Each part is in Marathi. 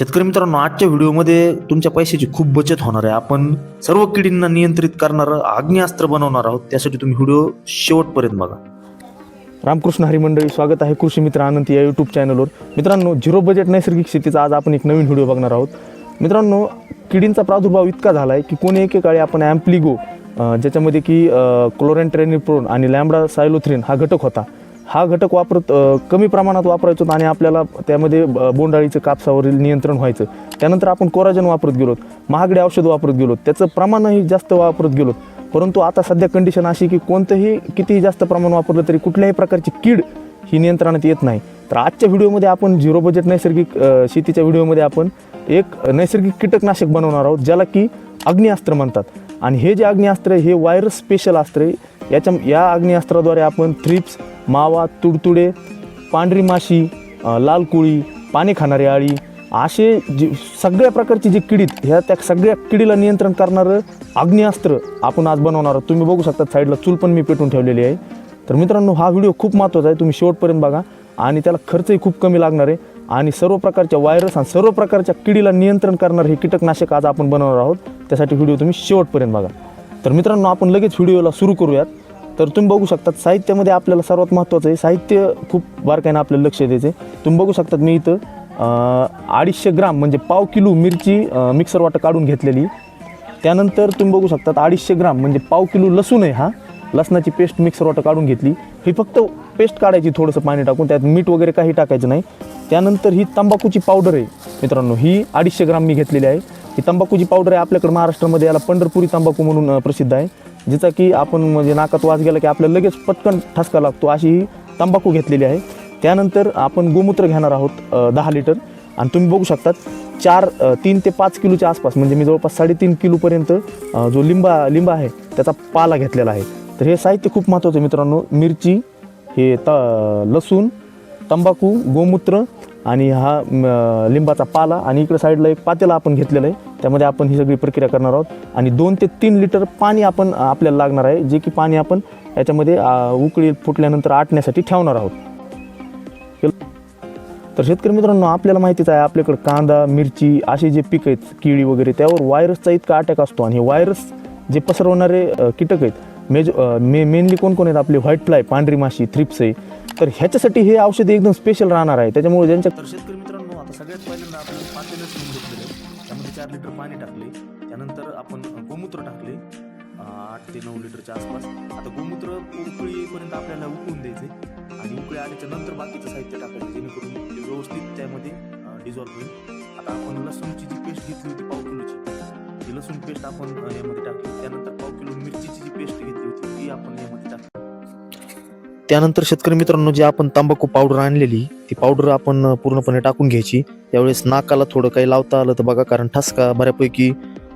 शेतकरी मित्रांनो आजच्या व्हिडिओमध्ये तुमच्या पैशाची खूप बचत होणार आहे. आपण सर्व किडींना नियंत्रित करणारं आग्नेयास्त्र बनवणार आहोत. त्यासाठी तुम्ही व्हिडिओ शेवटपर्यंत बघा. रामकृष्ण हरी मंडळी स्वागत आहे कृषी मित्र आनंद या यूट्यूब चॅनलवर मित्रांनो झिरो बजेट नैसर्गिक शेतीचा आज आपण एक नवीन व्हिडिओ बघणार आहोत. मित्रांनो किडींचा प्रादुर्भाव इतका झाला आहे की कोणी एकेकाळी आपण ॲम्प्लिगो ज्याच्यामध्ये की क्लोरेन ट्रेनिप्रोन आणि लॅम्बडा सायलोथ्रिन हा घटक होता. हा घटक वापरत कमी प्रमाणात वापरायचो आणि आपल्याला त्यामध्ये ब- बोंडाळीचं कापसावरील नियंत्रण व्हायचं. त्यानंतर आपण कोराजन वापरत गेलो महागडे औषध वापरत गेलो त्याचं प्रमाणही जास्त वापरत गेलो. परंतु आता सध्या कंडिशन अशी की कोणतंही कितीही जास्त प्रमाण वापरलं तरी कुठल्याही प्रकारची कीड ही नियंत्रणात येत नाही. तर आजच्या व्हिडिओमध्ये आपण झिरो बजेट नैसर्गिक शेतीच्या व्हिडिओमध्ये आपण एक नैसर्गिक कीटकनाशक बनवणार आहोत ज्याला की अग्निअस्त्र म्हणतात. आणि हे जे अग्निअस्त्र आहे हे व्हायरस स्पेशल अस्त्र आहे. याच्या या अग्निअस्त्राद्वारे आपण थ्रिप्स मावा तुडतुडे पांढरी माशी लाल कुळी पाणी खाणारी आळी असे जे सगळ्या प्रकारची जी किडीत ह्या त्या सगळ्या किडीला नियंत्रण करणारं अग्निअस्त्र आपण आज बनवणार आहोत. तुम्ही बघू शकता साईडला चूल पण मी पेटून ठेवलेली आहे. तर मित्रांनो हा व्हिडिओ खूप महत्त्वाचा आहे. तुम्ही शेवटपर्यंत बघा आणि त्याला खर्चही खूप कमी लागणार आहे. आणि सर्व प्रकारच्या व्हायरस आणि सर्व प्रकारच्या किडीला नियंत्रण करणारं हे कीटकनाशक आज आपण बनवणार आहोत. त्यासाठी व्हिडिओ तुम्ही शेवटपर्यंत बघा. तर मित्रांनो आपण लगेच व्हिडिओला सुरू करूयात. तर तुम्ही बघू शकतात साहित्यामध्ये आपल्याला सर्वात महत्त्वाचं आहे साहित्य खूप बारकाईनं आपल्याला लक्ष द्यायचं आहे. तुम्ही बघू शकतात मी इथं अडीचशे ग्राम म्हणजे पाव किलो मिरची मिक्सर वाटं काढून घेतलेली. त्यानंतर तुम्ही बघू शकतात अडीचशे ग्राम म्हणजे पाव किलो लसूण आहे हा. लसणाची पेस्ट मिक्सर वाटं काढून घेतली. ही फक्त पेस्ट काढायची थोडंसं पाणी टाकून त्यात मीठ वगैरे काही टाकायचं नाही. त्यानंतर ही तंबाखूची पावडर आहे मित्रांनो ही अडीचशे ग्राम मी घेतलेली आहे. ही तंबाखूची पावडर आहे आपल्याकडे महाराष्ट्रामध्ये याला पंढरपुरी तंबाखू म्हणून प्रसिद्ध आहे. जिचा की आपण म्हणजे नाकात वास गेला की आपल्याला लगेच पटकन ठसका लागतो अशी ही तंबाखू घेतलेली आहे. त्यानंतर आपण गोमूत्र घेणार आहोत दहा लिटर. आणि तुम्ही बघू शकतात चार तीन ते पाच किलोच्या आसपास म्हणजे मी जवळपास साडेतीन किलोपर्यंत जो लिंबा लिंबा आहे त्याचा पाला घेतलेला आहे. तर हे साहित्य खूप महत्त्वाचं आहे मित्रांनो. मिरची हे त लसूण तंबाखू गोमूत्र आणि हा लिंबाचा पाला. आणि इकडे साईडला एक पातेला आपण घेतलेला आहे. त्यामध्ये आपण ही सगळी प्रक्रिया करणार आहोत. आणि दोन ते तीन लिटर पाणी आपण आपल्याला लागणार आहे जे की पाणी आपण याच्यामध्ये उकळी फुटल्यानंतर आटण्यासाठी ठेवणार आहोत. तर शेतकरी मित्रांनो आपल्याला माहितीच आहे आपल्याकडे कांदा मिरची असे जे पिकं आहेत केळी वगैरे त्यावर व्हायरसचा इतका अटॅक असतो. आणि हे व्हायरस जे पसरवणारे कीटक आहेत मेज मे मेनली कोण कोण आहेत आपले व्हाईट फ्लाय पांढरी माशी थ्रिप्स आहे. तर ह्याच्यासाठी हे औषध एकदम स्पेशल राहणार आहे. त्याच्यामुळे ज्यांच्या शेतकरी मित्रांनो आता सगळ्यात पहिल्यांदा चार लिटर पाणी टाकले. त्यानंतर आपण गोमूत्र टाकले. आठ ते नऊ लिटरच्या आसपास. आता गोमूत्र उकळी येईपर्यंत आपल्याला उकळून द्यायचे. आणि उकळी आल्याच्यानंतर बाकीचं साहित्य टाकायचं जेणेकरून ते व्यवस्थित त्यामध्ये डिझॉल्व्ह होईल. आता आपण लसूणची जी पेस्ट घेतली होती पाव किलोची ती लसूण पेस्ट आपण यामध्ये टाकली. त्यानंतर पाव किलो त्यानंतर शेतकरी मित्रांनो जे आपण तंबाखू पावडर आणलेली ती पावडर आपण पूर्णपणे टाकून घ्यायची. त्यावेळेस नाकाला थोडं काही लावता आलं तर बघा कारण ठसका बऱ्यापैकी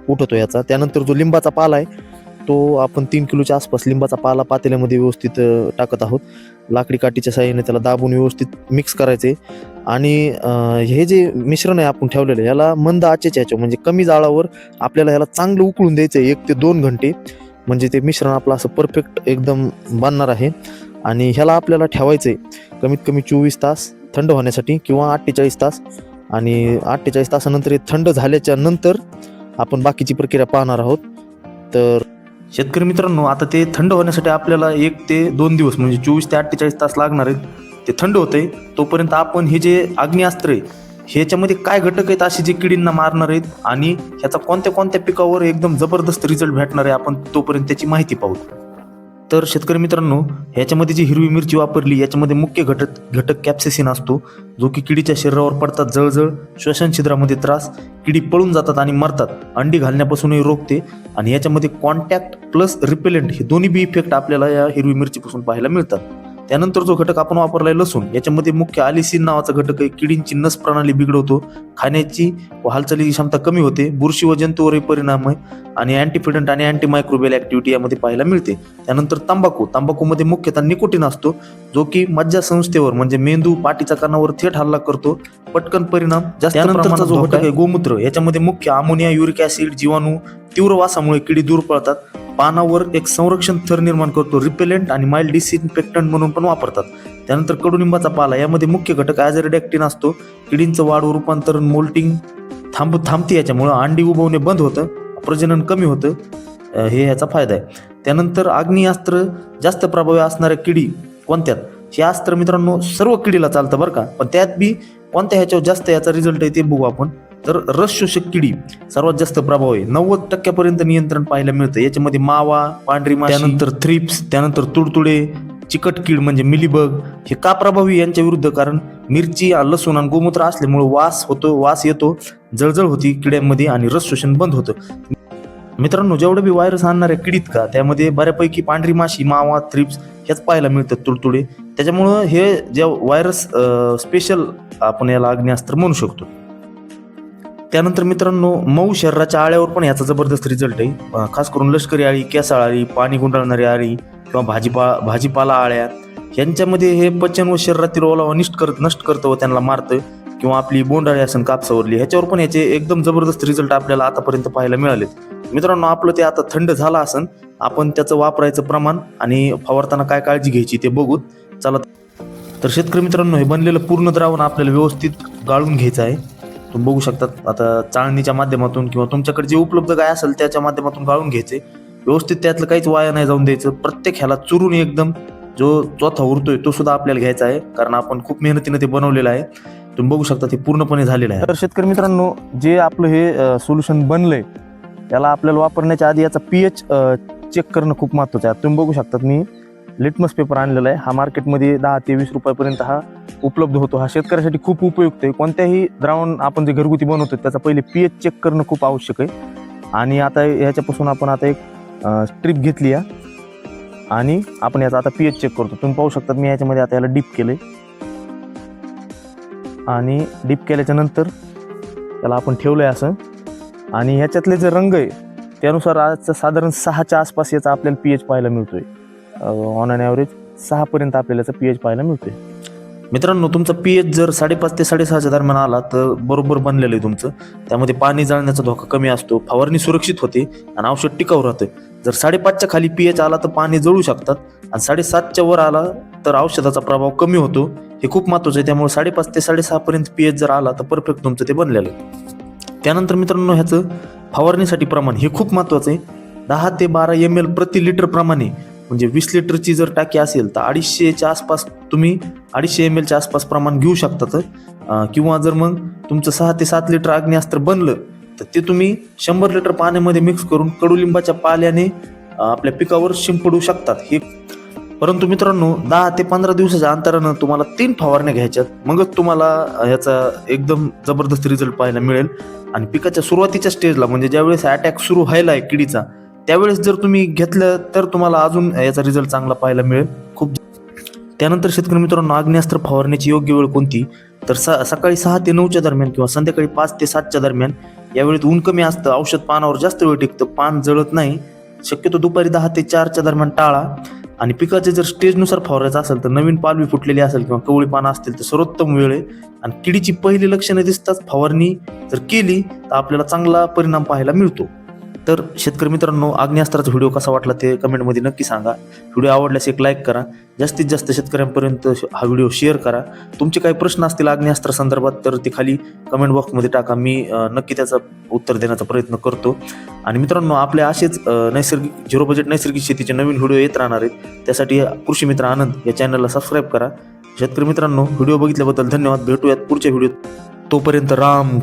उठतो याचा. त्यानंतर जो लिंबाचा पाला आहे तो आपण तीन किलोच्या आसपास लिंबाचा पाला पातेल्यामध्ये व्यवस्थित टाकत आहोत. लाकडी काठीच्या साहाय्याने त्याला दाबून व्यवस्थित मिक्स करायचे. आणि हे जे मिश्रण आहे आपण ठेवलेलं याला मंद आचेच्या ह्याच्यावर म्हणजे कमी जाळावर आपल्याला ह्याला चांगलं उकळून द्यायचं आहे एक ते दोन घंटे. म्हणजे ते मिश्रण आपलं असं परफेक्ट एकदम बनणार आहे. आणि ह्याला आपल्याला ठेवायचं आहे कमीत कमी चोवीस तास थंड होण्यासाठी किंवा अठ्ठेचाळीस तास. आणि अठ्ठेचाळीस तासानंतर हे थंड झाल्याच्यानंतर आपण बाकीची प्रक्रिया पाहणार आहोत. तर शेतकरी मित्रांनो आता ते थंड होण्यासाठी आपल्याला एक ते दोन दिवस म्हणजे चोवीस ते अठ्ठेचाळीस तास लागणार आहेत. ते थंड होतंय. तोपर्यंत आपण हे जे अग्निअस्त्र आहे ह्याच्यामध्ये काय घटक आहेत असे जे किडींना मारणार आहेत आणि ह्याचा कोणत्या कोणत्या पिकावर एकदम जबरदस्त रिझल्ट भेटणार आहे आपण तोपर्यंत त्याची माहिती पाहू. तर शेतकरी मित्रांनो ह्याच्यामध्ये जी हिरवी मिरची वापरली याच्यामध्ये मुख्य घटक घटक कॅप्सेसिन असतो जो की किडीच्या शरीरावर पडतात जळजळ श्वसन छिद्रामध्ये त्रास किडी पळून जातात आणि मरतात अंडी घालण्यापासूनही रोखते आणि याच्यामध्ये कॉन्टॅक्ट प्लस रिपेलेंट हे दोन्ही बी इफेक्ट आपल्याला या हिरवी मिरचीपासून पाहायला मिळतात. त्यानंतर जो घटक आपण वापरलाय लसूण याच्यामध्ये मुख्य आलिसिन नावाचा घटक आहे. किडींची नस प्रणाली बिघडवतो. खाण्याची व हालचालीची क्षमता कमी होते. बुरशी व जंतूवरही परिणाम आहे. आणि अँटीफिडंट आणि अँटी मायक्रोबियल ऍक्टिव्हिटी यामध्ये पाहायला मिळते. त्यानंतर तंबाखू. तंबाखूमध्ये मुख्यतः निकोटीन असतो जो की मज्जा संस्थेवर म्हणजे मेंदू पाठीच्या कानावर थेट हल्ला करतो. पटकन परिणाम जास्त जो घटक आहे गोमूत्र. याच्यामध्ये मुख्य अमोनिया युरिक ऍसिड जीवाणू तीव्र वासामुळे किडी दूर पळतात. पानावर एक संरक्षण थर निर्माण करतो. रिपेलेंट आणि माइल्ड डिसइन्फेक्टंट म्हणून पण वापरतात. त्यानंतर कडुनिंबाचा पाला. यामध्ये मुख्य घटक ॲझरडॅक्टिन असतो. किडींचं वाढ रूपांतरण मोल्टिंग थांब थांबते याच्यामुळं अंडी उबवणे बंद होतं. प्रजनन कमी होतं. हे ह्याचा फायदा आहे. त्यानंतर आग्नेयास्त्र जास्त प्रभावी असणाऱ्या किडी कोणत्यात? हे अस्त्र मित्रांनो सर्व किडीला चालतं बरं का. पण त्यात बी कोणत्या ह्याच्यावर जास्त याचा रिझल्ट आहे ते बघू आपण. तर रस शोषक किडी सर्वात जास्त प्रभाव आहे. नव्वद टक्क्यापर्यंत नियंत्रण पाहायला मिळतं. याच्यामध्ये मावा पांढरी माशी त्यानंतर थ्रिप्स त्यानंतर तुडतुडे चिकट कीड म्हणजे मिलीबग हे का प्रभावी यांच्या विरुद्ध? कारण मिरची लसूण आणि गोमूत्र असल्यामुळे वास होतो वास येतो जळजळ होती किड्यांमध्ये आणि रस शोषण बंद होतं. मित्रांनो जेवढं बी व्हायरस आणणाऱ्या किडीत का त्यामध्ये बऱ्यापैकी पांढरी माशी मावा थ्रिप्स हेच पाहायला मिळतात तुडतुडे. त्याच्यामुळं हे जे व्हायरस स्पेशल आपण याला अग्निअस्त्र म्हणू शकतो. त्यानंतर मित्रांनो मऊ शरीराच्या आळ्यावर पण याचा जबरदस्त रिझल्ट आहे. खास करून लष्करी आळी केसाळ आळी पाणी गुंडाळणारी आळी किंवा भाजीपा भाजीपाला आळ्या यांच्यामध्ये हे पचन व शरीरातील ओलावा निष्ट करत नष्ट करतं व त्यांना मारतं किंवा आपली बोंडाळी असेल कापसावरली ह्याच्यावर पण याचे एकदम जबरदस्त रिझल्ट आपल्याला आतापर्यंत पाहायला मिळालेत. मित्रांनो आपलं ते आता थंड झालं असन आपण त्याचं वापरायचं प्रमाण आणि फवारताना काय काळजी घ्यायची ते बघू चला तर शेतकरी मित्रांनो हे बनलेलं पूर्ण द्रावण आपल्याला व्यवस्थित गाळून घ्यायचं आहे. तुम्ही बघू शकतात. आता चाळणीच्या माध्यमातून किंवा तुमच्याकडे जे उपलब्ध काय असेल त्याच्या माध्यमातून गाळून घ्यायचे. व्यवस्थित त्यातलं काहीच वाया नाही जाऊन द्यायचं. प्रत्येक ह्याला चुरून एकदम जो चौथा उरतोय तो सुद्धा आपल्याला घ्यायचा आहे. कारण आपण खूप मेहनतीनं ते बनवलेलं आहे. तुम्ही बघू शकता ते पूर्णपणे झालेलं आहे. तर शेतकरी मित्रांनो जे आपलं हे सोल्युशन बनलंय त्याला आपल्याला वापरण्याच्या आधी याचा पी एच चेक करणं खूप महत्त्वाचं आहे. तुम्ही बघू शकतात मी लिटमस पेपर आणलेला आहे. हा मार्केटमध्ये दहा ते वीस रुपयापर्यंत हा उपलब्ध होतो. हा शेतकऱ्यासाठी खूप उपयुक्त आहे. कोणत्याही द्रावण आपण जे घरगुती बनवतो त्याचा पहिले पी एच चेक करणं खूप आवश्यक आहे. आणि आता ह्याच्यापासून आपण आता एक स्ट्रीप घेतली आहे. आणि आपण याचा आता पी एच चेक करतो. तुम्ही पाहू शकतात मी याच्यामध्ये आता याला डीप केले आणि डीप केल्याच्यानंतर त्याला आपण ठेवलं आहे असं. आणि ह्याच्यातले जे रंग आहे त्यानुसार आजचा साधारण सहाच्या आसपास याचा आपल्याला पी एच पाहायला मिळतोय. ऑन अन ॲव्हरेज सहापर्यंत आपल्याला याचा पी एच पाहायला मिळते मित्रांनो तुमचा पी एच जर साडेपाच ते साडेसहाच्या दरम्यान आला तर बरोबर बनलेलं आहे तुमचं. त्यामध्ये पाणी जाळण्याचा धोका कमी असतो फवारणी सुरक्षित होते आणि औषध टिकाऊ राहतं जर साडेपाचच्या खाली पी एच आला तर पाणी जळू शकतात. आणि साडेसातच्या वर आला तर औषधाचा प्रभाव कमी होतो. हे खूप महत्त्वाचं आहे त्यामुळे साडेपाच ते साडेसहापर्यंत पी एच जर आला तर परफेक्ट तुमचं ते बनलेलं आहे. त्यानंतर मित्रांनो ह्याचं फवारणीसाठी प्रमाण हे खूप महत्त्वाचं आहे. दहा ते बारा एम एल प्रति लिटर प्रमाणे म्हणजे वीस लिटरची जर टाकी असेल तर अडीचशेच्या आसपास तुम्ही अडीचशे एम एलच्या आसपास प्रमाण घेऊ शकतात किंवा जर मग तुमचं सहा ते सात लिटर अग्निअस्त्र बनलं तर ते तुम्ही शंभर लिटर पाण्यामध्ये मिक्स करून कडुलिंबाच्या पाल्याने आपल्या पिकावर शिंपडू शकतात. हे परंतु मित्रांनो दहा ते पंधरा दिवसाच्या अंतरानं तुम्हाला तीन फवारण्या घ्यायच्यात. मगच तुम्हाला याचा ह्याचा एकदम जबरदस्त रिझल्ट पाहायला मिळेल. आणि पिकाच्या सुरुवातीच्या स्टेजला म्हणजे ज्यावेळेस अटॅक सुरू व्हायला आहे किडीचा त्यावेळेस जर तुम्ही घेतलं तर तुम्हाला अजून याचा रिझल्ट चांगला पाहायला मिळेल. खूप त्यानंतर शेतकरी मित्रांनो आग्नेयास्त्र फवारण्याची योग्य वेळ कोणती? तर स सकाळी सहा ते नऊच्या दरम्यान किंवा संध्याकाळी पाच ते सातच्या दरम्यान यावेळेत ऊन कमी असतं औषध पानावर जास्त वेळ टिकतं पान जळत नाही शक्यतो दुपारी दहा ते चारच्या दरम्यान टाळा. आणि पिकाचे जर स्टेजनुसार फवारायचं असेल तर नवीन पालवी फुटलेली असेल किंवा कवळी पानं असतील तर सर्वोत्तम वेळ आहे. आणि किडीची पहिली लक्षणं दिसताच फवारणी जर केली तर आपल्याला चांगला परिणाम पाहायला मिळतो. तर शेतकरी मित्रांनो आग्नेयास्त्राचा व्हिडिओ कसा वाटला ते कमेंटमध्ये नक्की सांगा. व्हिडिओ आवडल्यास एक लाईक करा. जास्तीत जास्त शेतकऱ्यांपर्यंत हा व्हिडिओ शेअर करा. तुमचे काही प्रश्न असतील आग्नेयास्त्र संदर्भात तर ते खाली कमेंट बॉक्समध्ये टाका. मी नक्की त्याचा उत्तर देण्याचा प्रयत्न करतो. आणि मित्रांनो आपले असेच नैसर्गिक झिरो बजेट नैसर्गिक शेतीचे नवीन व्हिडिओ येत राहणार आहेत. त्यासाठी कृषी मित्र आनंद या चॅनलला सबस्क्राईब करा. शेतकरी मित्रांनो व्हिडिओ बघितल्याबद्दल धन्यवाद. भेटूयात पुढच्या व्हिडिओत. तोपर्यंत राम.